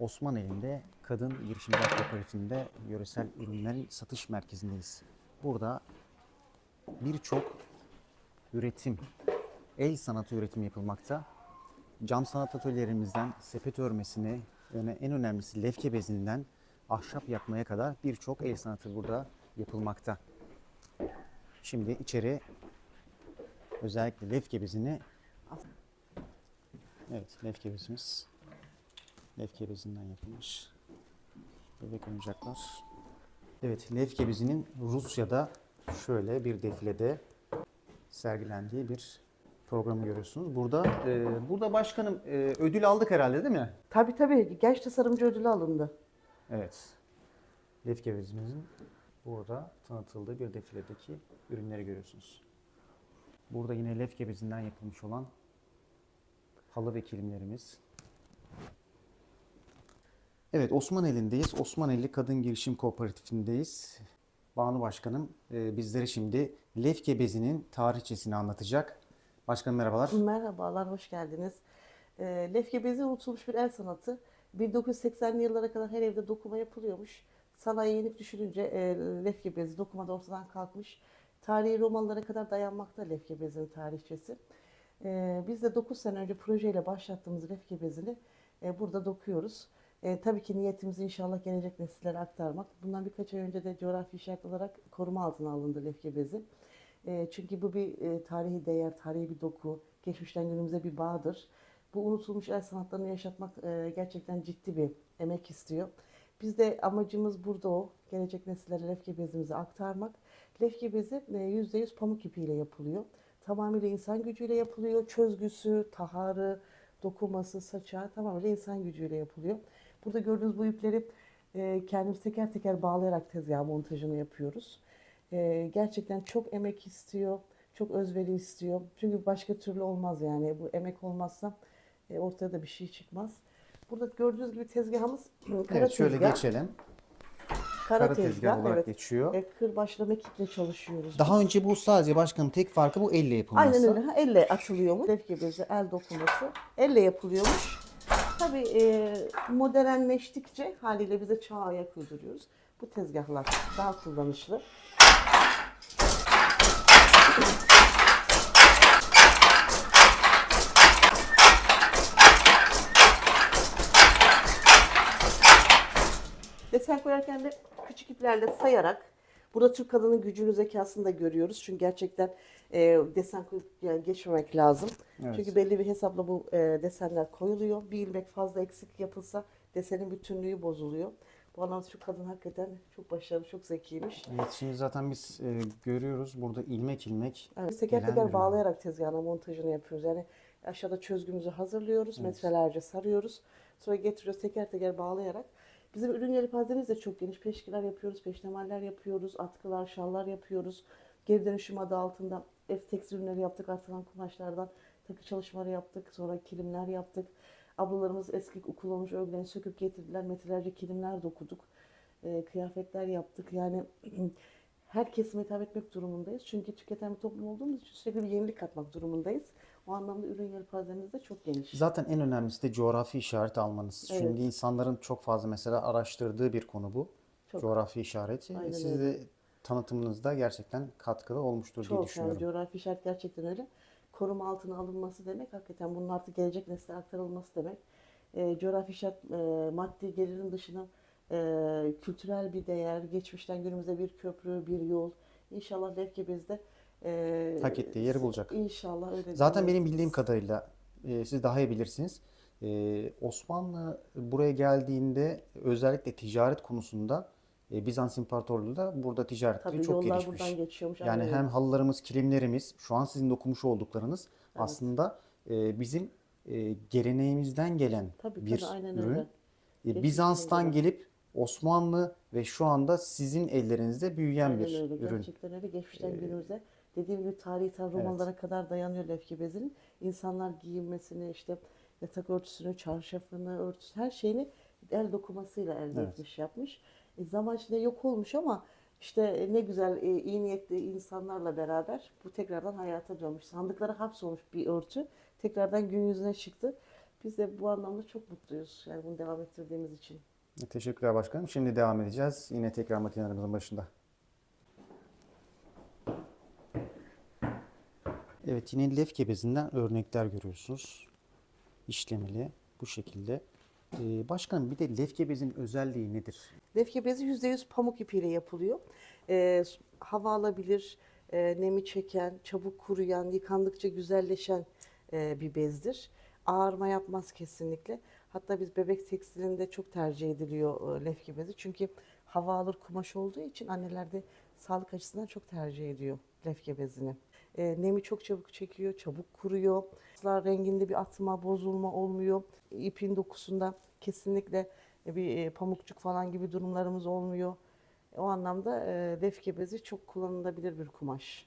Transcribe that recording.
Osmaneli'nde Kadın Girişimciler Kooperatifinde yöresel ürünlerin satış merkezindeyiz. Burada birçok üretim, el sanatı üretimi yapılmakta. Cam sanat atölyelerimizden sepet örmesine, en önemlisi lefke bezinden ahşap yakmaya kadar birçok el sanatı burada yapılmakta. Şimdi içeri özellikle lefke bezini Evet, lefke bezimiz. Lefke bezinden yapılmış. Bebek oyuncaklar. Evet, lefke bezinin Rusya'da şöyle bir defilede sergilendiği bir programı görüyorsunuz. Burada e, burada başkanım e, ödül aldık herhalde değil mi? Tabii tabii genç tasarımcı ödülü alındı. Evet. Lefke bezimizin burada tanıtıldığı bir defiledeki ürünleri görüyorsunuz. Burada yine lefke bezinden yapılmış olan halı ve kilimlerimiz. Evet Osmaneli'ndeyiz. Osmaneli Kadın Girişim Kooperatifindeyiz. Banu Başkanım e, bizlere şimdi lefke bezinin tarihçesini anlatacak. Başkanım merhabalar. Merhabalar, hoş geldiniz. E, lefke bezi unutulmuş bir el sanatı. 1980'li yıllara kadar her evde dokuma yapılıyormuş. Sanayi yenik düşününce e, lefke bezi dokumada ortadan kalkmış. Tarihi Romalılara kadar dayanmakta lefke bezinin tarihçesi. Biz de 9 sene önce projeyle başlattığımız lefke bezini burada dokuyoruz. E, tabii ki niyetimiz inşallah gelecek nesillere aktarmak. Bundan birkaç ay önce de coğrafi işaret olarak koruma altına alındı lefke bezi. E, çünkü bu bir e, tarihi değer, tarihi bir doku, geçmişten günümüze bir bağdır. Bu unutulmuş el sanatlarını yaşatmak e, gerçekten ciddi bir emek istiyor. Biz de amacımız burada o. Gelecek nesillere lefke bezimizi aktarmak. Lefke bezi e, %100 pamuk ipiyle yapılıyor. Tamamıyla insan gücüyle yapılıyor. Çözgüsü, taharı, dokuması, saça tamamıyla insan gücüyle yapılıyor. Burada gördüğünüz bu ipleri e, kendimiz teker teker bağlayarak tezgah montajını yapıyoruz. E, gerçekten çok emek istiyor, çok özveri istiyor. Çünkü başka türlü olmaz yani. Bu emek olmazsa e, ortaya da bir şey çıkmaz. Burada gördüğünüz gibi tezgahımız kara Evet şöyle tezgah. geçelim. Kara, Kara tezgah, tezgah, olarak evet. geçiyor. E, kırbaçla mekikle çalışıyoruz. Daha biz. önce bu sadece başkanım tek farkı bu elle yapılması. Aynen öyle. Ha, Elle atılıyormuş. Lefke bezi, el dokuması. Elle yapılıyormuş. Tabii e, modernleştikçe haliyle bize çağa ayak uyduruyoruz. Bu tezgahlar daha kullanışlı. Desen koyarken de küçük iplerle sayarak burada Türk kadının gücünü zekasını da görüyoruz. Çünkü gerçekten e, desen yani geçmemek lazım. Evet. Çünkü belli bir hesapla bu e, desenler koyuluyor. Bir ilmek fazla eksik yapılsa desenin bütünlüğü bozuluyor. Bu anlamda şu kadın hakikaten çok başarılı, çok zekiymiş. Evet şimdi zaten biz e, görüyoruz burada ilmek ilmek Evet, teker teker bağlayarak tezgahına montajını yapıyoruz. Yani aşağıda çözgümüzü hazırlıyoruz, metrelerce sarıyoruz. Sonra getiriyoruz teker teker bağlayarak. Bizim ürün yelpazemiz de çok geniş. Peşkiler yapıyoruz, peştemaller yapıyoruz, atkılar, şallar yapıyoruz. Geri dönüşüm adı altında ev tekstil ürünleri yaptık, atılan kumaşlardan takı çalışmaları yaptık. Sonra kilimler yaptık. Ablalarımız eski kullanılmış örgülerini söküp getirdiler. Metrelerce kilimler dokuduk. Ee, kıyafetler yaptık. Yani her kesime hitap etmek durumundayız. Çünkü tüketen bir toplum olduğumuz için sürekli bir yenilik katmak durumundayız. O anlamda ürün yelpazemiz de çok geniş. Zaten en önemlisi de coğrafi işaret almanız. Evet. Şimdi insanların çok fazla mesela araştırdığı bir konu bu. Çok. Coğrafi işareti. Aynen Siz de tanıtımınızda gerçekten katkıda olmuştur diye Çok yani düşünüyorum. coğrafi işaret gerçekten öyle. Koruma altına alınması demek hakikaten bunun artık gelecek nesle aktarılması demek. E, coğrafi işaret e, maddi gelirin dışına e, kültürel bir değer, geçmişten günümüze bir köprü, bir yol. İnşallah Lefkebez'de e, Hak ettiği yeri bulacak. İnşallah öyle. Zaten benim bildiğim kadarıyla e, siz daha iyi bilirsiniz. E, Osmanlı buraya geldiğinde özellikle ticaret konusunda e, Bizans İmparatorluğu da burada ticarette Tabii çok yollar gelişmiş. buradan geçiyormuş. Yani aynen hem halılarımız, kilimlerimiz, şu an sizin dokumuş olduklarınız Evet. aslında e, bizim e, geleneğimizden gelen Tabii, bir tabii, aynen ürün. öyle. E, Bizans'tan gelen. gelip Osmanlı ve şu anda sizin ellerinizde büyüyen Aynen bir öyle. ürün. Gerçekten öyle. Geçmişten günümüze. Dediğim gibi tarihi ta Romalılara kadar dayanıyor lefke bezinin. İnsanlar giyinmesini, işte yatak örtüsünü, çarşafını, örtüsü, her şeyini el dokumasıyla elde Evet. etmiş, yapmış. E, zaman içinde yok olmuş ama işte ne güzel e, iyi niyetli insanlarla beraber bu tekrardan hayata dönmüş. Sandıklara hapsolmuş bir örtü tekrardan gün yüzüne çıktı. Biz de bu anlamda çok mutluyuz. Yani bunu devam ettirdiğimiz için. Teşekkürler başkanım. Şimdi devam edeceğiz. Yine tekrar makinelerimizin başında. Evet yine lefke bezinden örnekler görüyorsunuz. İşlemeli bu şekilde. Ee, başkanım bir de lefke bezin özelliği nedir? Lefke bezi %100 pamuk ipiyle yapılıyor. Ee, hava alabilir, e, nemi çeken, çabuk kuruyan, yıkandıkça güzelleşen e, bir bezdir. Ağarma yapmaz kesinlikle. Hatta biz bebek tekstilinde çok tercih ediliyor e, lefke bezi. Çünkü hava alır kumaş olduğu için anneler de sağlık açısından çok tercih ediyor lefke bezini. E, nemi çok çabuk çekiyor, çabuk kuruyor. Asla renginde bir atma, bozulma olmuyor. İpin dokusunda kesinlikle bir e, pamukçuk falan gibi durumlarımız olmuyor. O anlamda e, lefke bezi çok kullanılabilir bir kumaş.